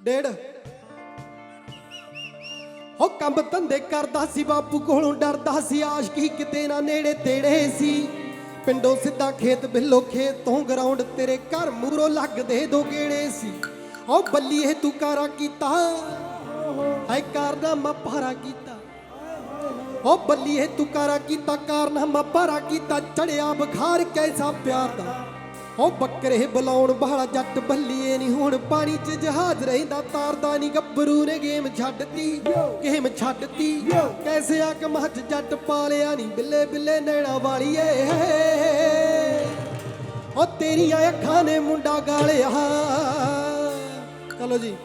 ਡੇਢ। ਹੋ ਕੰਮ ਧੰਦੇ ਕਰਦਾ ਸੀ, ਬਾਪੂ ਕੋਲੋਂ ਡਰਦਾ ਸੀ, ਆਸ਼ਕੀ ਕਿਤੇ ਨਾ ਨੇੜੇ ਤੇੜੇ ਸੀ। ਪਿੰਡੋਂ ਸਿੱਧਾ ਖੇਤ ਬਿੱਲੋ ਖੇਤ ਤੋਂ ਗਰਾਊਂਡ ਤੇਰੇ ਘਰ ਮੂਰੋਂ ਲੱਗਦੇ ਦੋ ਗੇੜੇ ਸੀ। ਉਹ ਬੱਲੀ ਇਹ ਤੂੰ ਕਾਰਾ ਕੀਤਾ, ਹਾਏ ਕਾਰਨਾਮਾ ਭਾਰਾ ਕੀਤਾ। ਉਹ ਬੱਲੀ ਇਹ ਤੂੰ ਕਾਰਾ ਕੀਤਾ, ਕਾਰਨਾਮਾ ਭਾਰਾ ਕੀਤਾ, ਚੜਿਆ ਬੁਖਾਰ ਕੈਸਾ ਪਿਆਰ ਦਾ। ਉਹ ਬੱਕਰੇ ਬਲਾਉਣ ਬਾਹਲਾ ਜੱਟ ਬੱਲੀਏ ਨਹੀਂ ਹੁਣ ਪਾਣੀ 'ਚ ਜਹਾਜ਼ ਰਹਿੰਦਾ, ਤਾਰਦਾ ਨਹੀਂ ਗੱਭਰੂ ਨੇ ਗੇਮ ਛੱਡਤੀ ਗੇਮ ਛੱਡਤੀ। ਕੈਸੇ ਆ ਕਮਹੱਜ ਜੱਟ ਪਾਲਿਆ ਨਹੀਂ ਬਿੱਲੇ ਬਿੱਲੇ ਨੈਣਾ ਵਾਲੀਏ। ਉਹ ਤੇਰੀਆਂ ਅੱਖਾਂ ਨੇ ਮੁੰਡਾ ਗਾਲਿਆ। ਚਲੋ ਜੀ।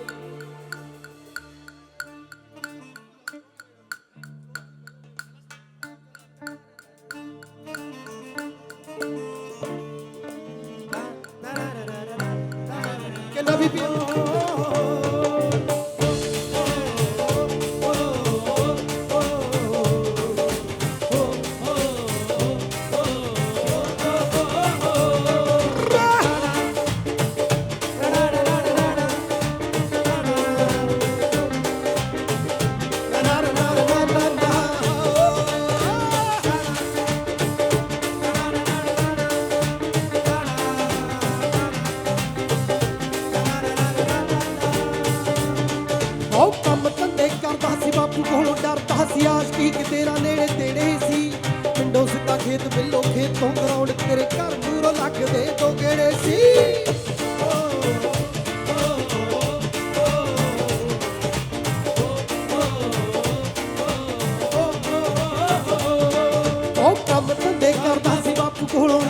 ਘਰ ਲੱਗਦੇ ਦੋ ਗੇੜੇ ਸੀ? ਕੰਮ ਧੰਦੇ ਕਰਦਾ ਸੀ, ਬਾਪੂ ਕੋਲੋਂ।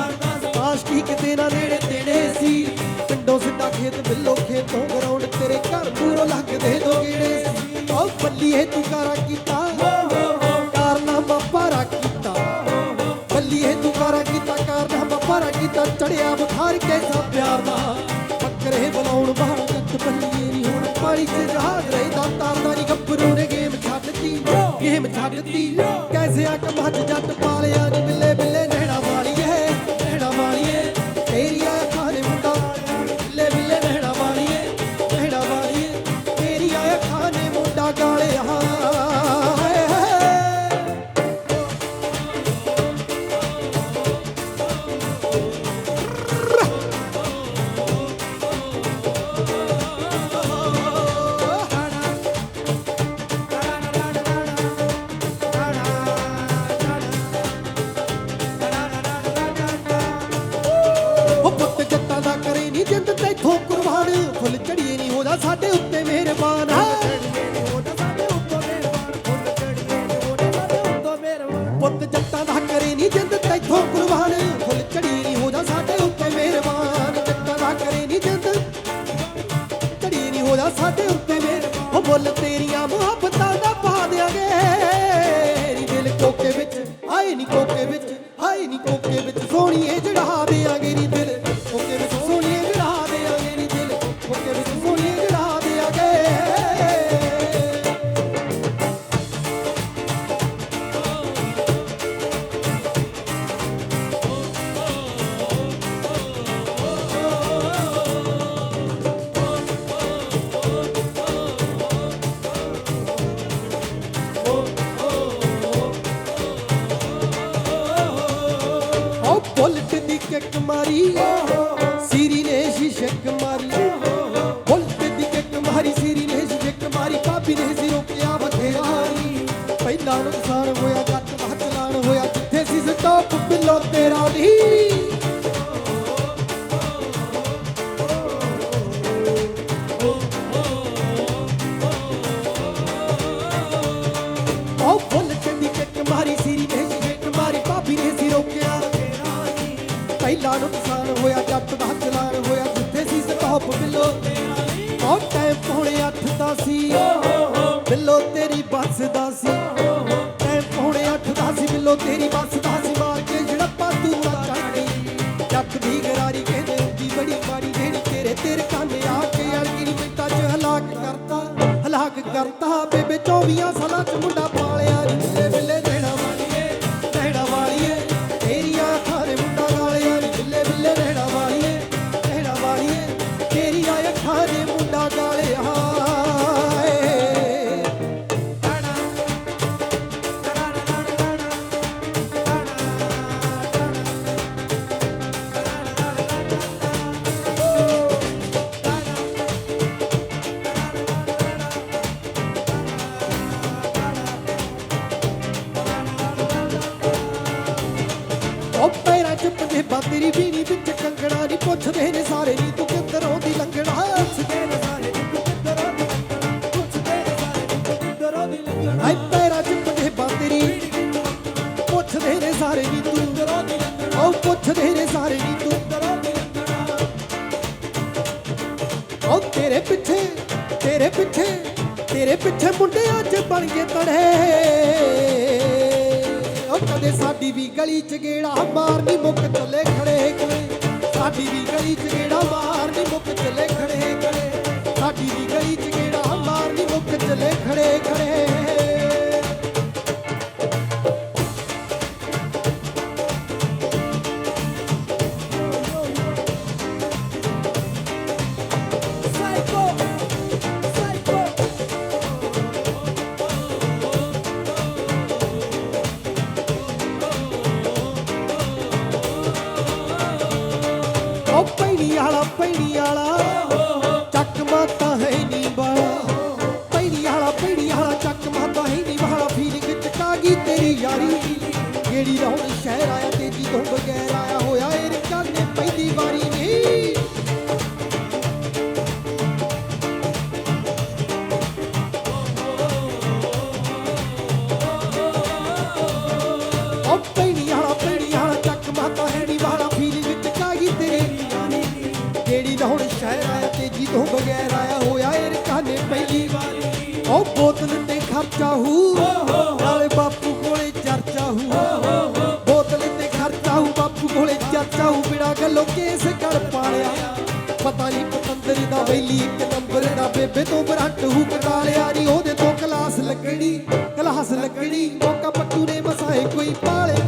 ਆਸ਼ਕੀ ਕਿ ਤੇਰਾ ਨੇੜੇ ਤੇੜੇ ਸੀ। ਪਿੰਡੋਂ ਸਿੱਧਾ ਖੇਤ ਬਿੱਲੋ ਖੇਤੋਂ ਤੋਂ ਤੇਰੇ ਘਰ ਦੂਰੋਂ ਲੱਗਦੇ ਦੋ ਗੇੜੇ ਸੀ? ਉਹ ਬੱਲੀਏ ਤੂੰ ਕਾਰਾ ਕੀਤਾ ਭਾਰਾ ਚੜਿਆ ਬੁਖਾਰ ਕੈਸਾ ਪਿਆਰ ਦਾ? ਬੱਕਰੇ ਬੁਲਾਉਣ ਬਾਹਰ ਜੱਟ ਬੱਲੀਏ ਨਹੀਂ ਹੁਣ। ਪਾਣੀ 'ਚ ਜਹਾਜ਼ ਰਹਿੰਦਾ ਤਾਰਦਾ ਨਹੀਂ ਗੱਭਰੂ ਨੇ ਗੇਮ ਛੱਡਤੀ। ਗੇਮ ਛੱਡਤੀ। ਕੈਸੇ ਆ ਕਮਹੱਜ ਜੱਟ ਪਾਲਿਆ ਨੀ ਬਿੱਲੇ ਬੁਲਟ ਦੀ ਕਿੱਕ ਮਾਰੀ ਸੀਰੀ ਦਾ ਚਲਾਨ ਹੋਇਆ ਜਿੱਥੇ ਸੀ ਸਟਾਪ ਬਿੱਲੋ ਉਹ ਟਾਈਮ ਪੌਣੇ ਅੱਠ ਦਾ ਸੀ। ਬਿੱਲੋ ਤੇਰੀ ਬੱਸ ਦਾ ਸੀ। ਟਾਈਮ ਪੌਣੇ ਅੱਠ ਦਾ ਸੀ। ਬਿੱਲੋ ਤੇਰੀ ਬੱਸ ਦਾ ਸੀ। ਮਾਰ ਕੇ ਜਿਹੜਾ ਪਾਤੂ ਨਾ ਚੜ੍ਹਦੀ ਜੱਟ ਦੀ ਗਰਾਰੀ ਕਹਿੰਦੇ ਦੀ ਬੜੀ ਜਿਹੜੀ ਤੇਰੇ ਤੇਰੇ ਕੰਨ ਆ ਕੇ ਅੜਗੀ ਮਿੰਟਾਂ 'ਚ ਹਲਾਕ ਕਰਤਾ। ਹਲਾਕ ਕਰਤਾ। ਬੇਬੇ 24 ਸਾਲਾਂ 'ਚ ਮੁੰਡਾ ਪੈਰਾ ਚ ਪੰਜੇਬਾਂ ਪੁੱਛਦੇ ਨੇ ਸਾਰੇ ਵੀ ਤੂੰ। ਓ ਪੁੱਛਦੇ ਨੇ ਸਾਰੇ ਵੀ ਤੂੰ। ਓ ਤੇਰੇ ਪਿੱਛੇ ਤੇਰੇ ਪਿੱਛੇ ਤੇਰੇ ਪਿੱਛੇ ਮੁੰਡੇ ਅੱਜ ਬਣ ਗਏ ਤੜੇ ਓ ਕਦੇ ਸਾਡੀ ਵੀ ਗਲੀ ਚ ਗੇੜਾ ਮਾਰਨੀ ਮੁੱਕ ਚੱਲੇ ਖੜੇ ਕਲੇ ਸਾਡੀ ਵੀ ਗਲੀ ਚ ਗੇੜਾ ਮਾਰਨੀ ਮੁੱਕ ਚੱਲੇ ਖੜੇ ਖੜੇ ਸਾਡੀ ਵੀ ਗਲੀ ਚ ਗੇੜਾ ਮਾਰਨੀ ਮੁੱਕ ਚੱਲੇ ਖੜੇ ਖੜੇ ਨੰਬਰ ਦਾ ਵੈਲੀ ਇੱਕ ਨੰਬਰ ਦਾ ਬੇਬੇ, ਤੋਂ ਬਰੰਟ ਹੂ ਕਟਾਲਿਆ ਨੀ, ਉਹਦੇ ਤੋਂ ਕਲਾਸ ਲੱਗਣੀ ਕਲਾਸ ਲੱਗਣੀ, ਮੌਕਾ ਪੱਟੂ ਨੇ ਮਸਾਏ ਕੋਈ ਪਾਲੇ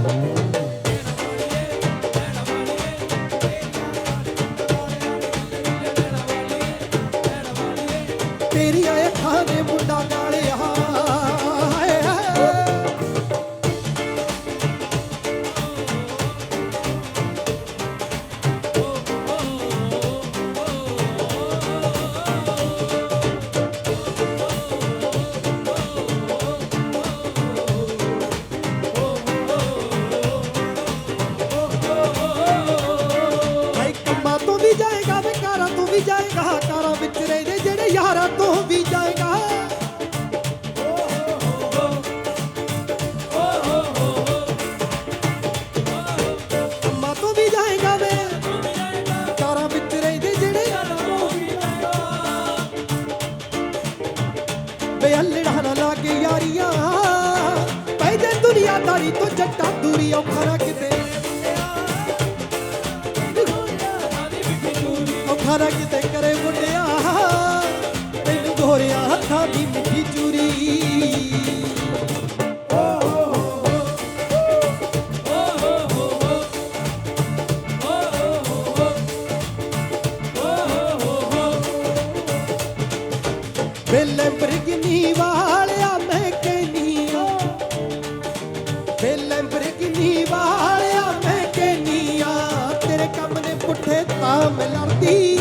ਦਾੜੀ ਤੋਂ ਜੱਟਾ ਦੂਰੀ ਔਖਾ ਕਿਤੇ ਔਖਾ ਕਿਤੇ ਕਰੇ ਮੁੰਡਿਆ। ਤੈਨੂੰ ਗੋਰਿਆ ਹੱਥਾਂ amo el artista.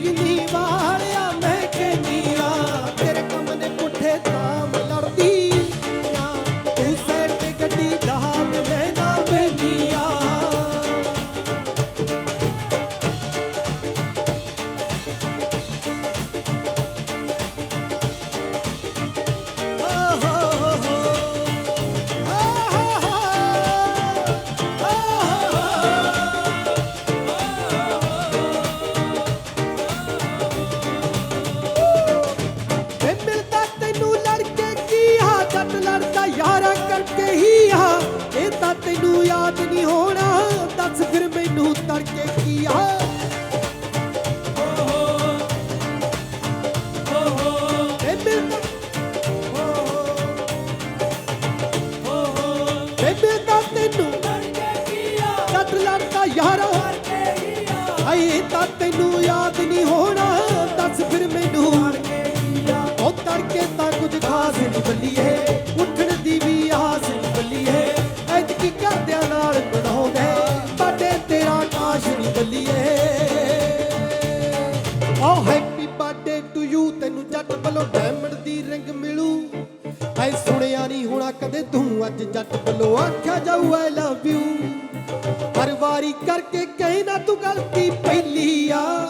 நீ வா ਤਾਂ ਤੈਨੂੰ ਯਾਦ ਨਹੀਂ ਹੋਣਾ। ਦੱਸ ਫਿਰ ਮੈਨੂੰ ਉਹ ਤੜਕੇ ਤਾਂ ਕੁਝ ਖਾਸ ਨਹੀਂ ਬੱਲੀਏ। ਉੱਠਣ ਦੀ ਵੀ ਆਸ ਨਹੀਂ ਬੱਲੀਏ। ਐਤ ਕੀ ਕਰਦਿਆਂ ਨਾਲ ਬਣਾਉਂਦੇ। ਬਾਡੇ ਤੇਰਾ ਕਾਸ਼ ਨਹੀਂ ਬੱਲੀਏ। ਓ ਹੈਪੀ ਬਰਥਡੇ ਟੂ ਯੂ ਤੈਨੂੰ ਜੱਟ ਵੱਲੋਂ ਡਾਇਮੰਡ ਦੀ ਰਿੰਗ ਮਿਲੂ। ਐ ਸੁਣਿਆ ਨਹੀਂ ਹੋਣਾ ਕਦੇ ਤੂੰ ਅੱਜ ਜੱਟ ਵੱਲੋਂ। ਆਖਿਆ ਜਾਊ ਆਈ ਲਵ ਯੂ ਹਰ ਵਾਰੀ ਕਰਕੇ ਕਹੇ ਨਾ ਤੂੰ ਗਲਤੀ ਪਹਿਲੀ ਆ।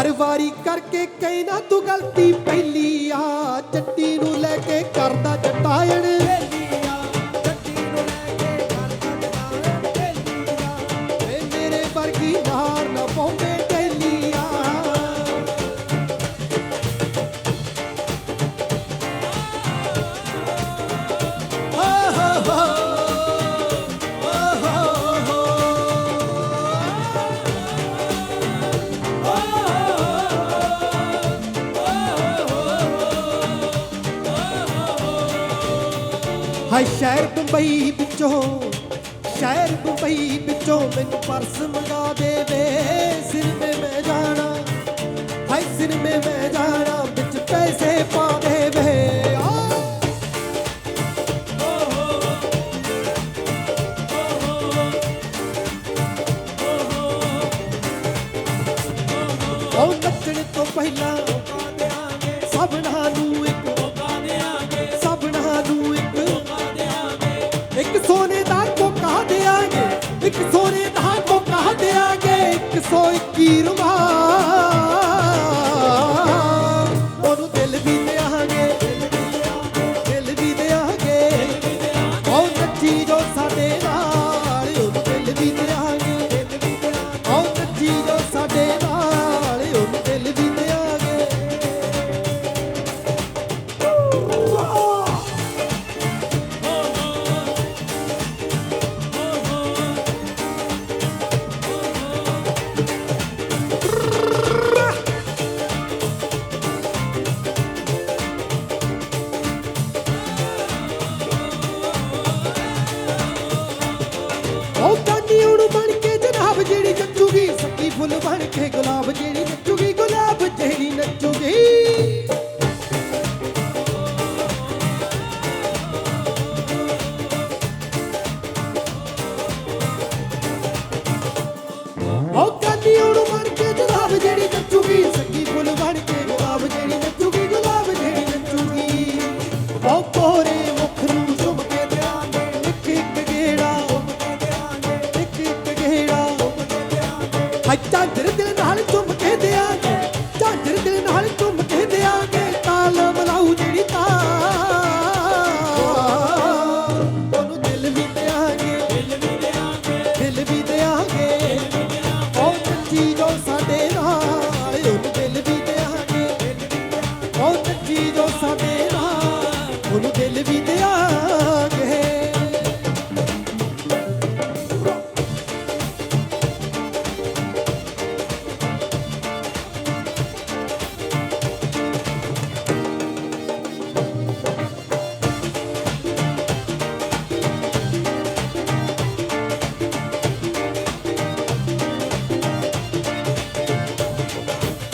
ਹਰ ਵਾਰੀ ਕਰਕੇ ਕਹੇ ਨਾ ਤੂੰ ਗਲਤੀ ਪਹਿਲੀ ਆ। ਚੱਟੀ ਨੂੰ ਲੈ ਕੇ ਕਰਦਾ ਜਟਾਇਣ। ਹਾਏ, ਸ਼ਹਿਰ ਬੰਬਈ ਵਿੱਚੋਂ, ਸ਼ਹਿਰ ਬੰਬਈ ਵਿੱਚੋਂ ਮੈਨੂੰ ਪਰਸ ਮੰਗਾ ਦੇ ਸਿਰ ਸਿਨਮੇ ਮੈਂ ਜਾਣਾ, ਹਾਏ, ਸਿਨਮੇ ਮੈਂ ਜਾਣਾ, ਵਿੱਚ ਪੈਸੇ ਪਾ ਦੇ ਵੇ ਆ। ਉਹ ਨੱਚਣ ਤੋਂ ਪਹਿਲਾਂ soy Quirón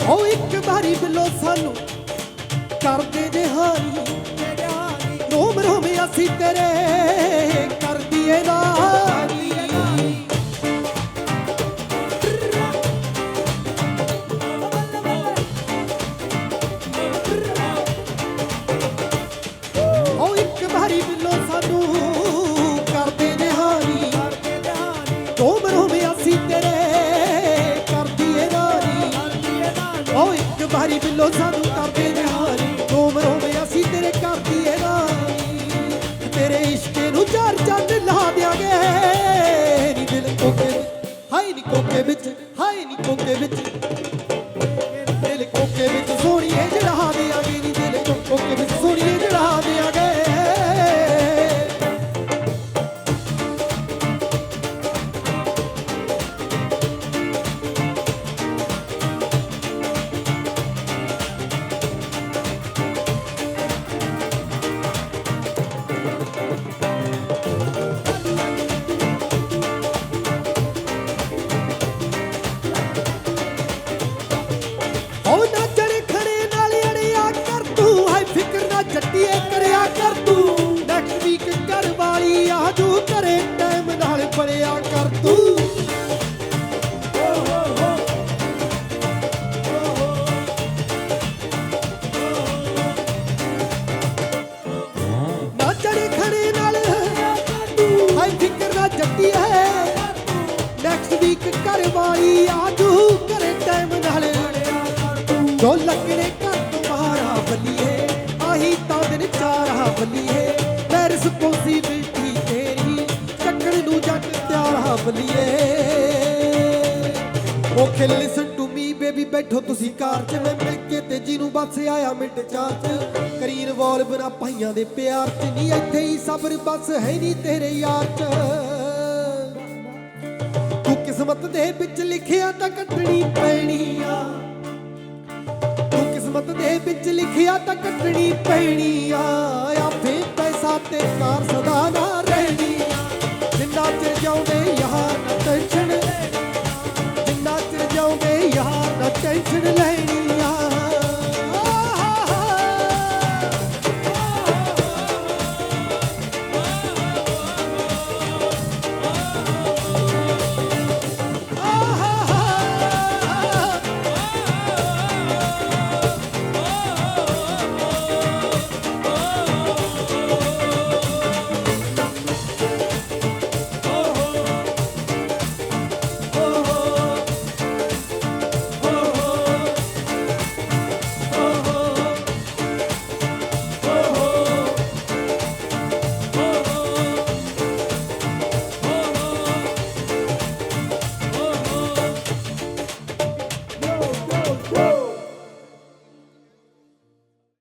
ਉਹ ਇੱਕ ਵਾਰੀ ਬਿੱਲੋ ਸਾਨੂੰ ਕਰਦੇ ਜੇ ਹਾਨੀ ਰੋਮ ਰੋਮ ਅਸੀਂ ਤੇਰੇ ਕਰਦੀਏ ਨਾਨੀ ਉਹ ਇੱਕ ਵਾਰੀ ਬਿੱਲੋ ਸਾਨੂੰ ਕਰਦੇ ਨਿਹਾਰੀ ਰੋਮ ਰੋਮ, ਅਸੀਂ ਤੇਰੇ ਕਰਦੀ ਏ ਰਾਨੀ ਤੇਰੇ ਇਸ਼ਕੇ ਨੂੰ ਚਾਰ ਚੰਨ ਲਾ ਦਿਆਂਗੇ। ਨੀ ਦਿਲ ਕੋਕੇ ਵਿੱਚ, ਹਾਏ ਨੀ ਕੋਕੇ ਵਿੱਚ, ਹਾਏ ਨੀ ਕੋਕੇ ਵਿੱਚ। ਜੋ ਲੱਗਣੇ ਘਰ ਤੋਂ ਬਾਹਰਾ ਬੱਲੀਏ, ਆਹੀ ਤਾਂ ਦਿਨ ਚਾਰਾ ਬੱਲੀਏ। ਮੈਂ ਰਿਸਪੌਂਸਿਬਿਲਟੀ ਤੇਰੀ, ਚੱਕਣ ਨੂੰ ਜੱਟ ਤਿਆਰਾ ਬੱਲੀਏ। Okay listen to me baby ਬੈਠੋ ਤੁਸੀਂ ਕਾਰ 'ਚ। ਮੈਂ ਮਿਲ ਕੇ ਤੇ ਜਿਹਨੂੰ ਬੱਸ ਆਇਆ ਮਿੰਟ ਚਾਰ 'ਚ। ਕਰੀ ਰਿਵਾਲਵ ਨਾ ਪਾਈਆਂ ਦੇ ਪਿਆਰ 'ਚ। ਨਹੀਂ ਇੱਥੇ ਹੀ ਸਬਰ ਬਸ ਹੈ ਨਹੀਂ ਤੇਰੇ ਯਾਰ 'ਚ। ਤੂੰ ਕਿਸਮਤ ਦੇ ਵਿੱਚ ਲਿਖਿਆ ਤਾਂ ਕੱਟਣੀ ਪੈਣੀ ਆ। ਕਿਸਮਤ ਦੇ ਵਿੱਚ ਲਿਖਿਆ ਤਾਂ ਕੱਟਣੀ ਪੈਣੀ ਆ। ਆਪੇ ਪੈਸਾ ਤੇ ਕਾਰ ਸਦਾ ਨਾ ਰਹਿਣੀ। ਆ ਜਿੰਨਾ ਚਿਰ ਜਾਉਂਦੇ ਯਾਰ ਨਾ ਟੈਨਸ਼ਨ ਜਿੰਨਾ ਚਿਰ ਜਾਉਂਦੇ ਯਾਰ ਨਾ ਟੈਨਸ਼ਨ ਲੈਣੀ।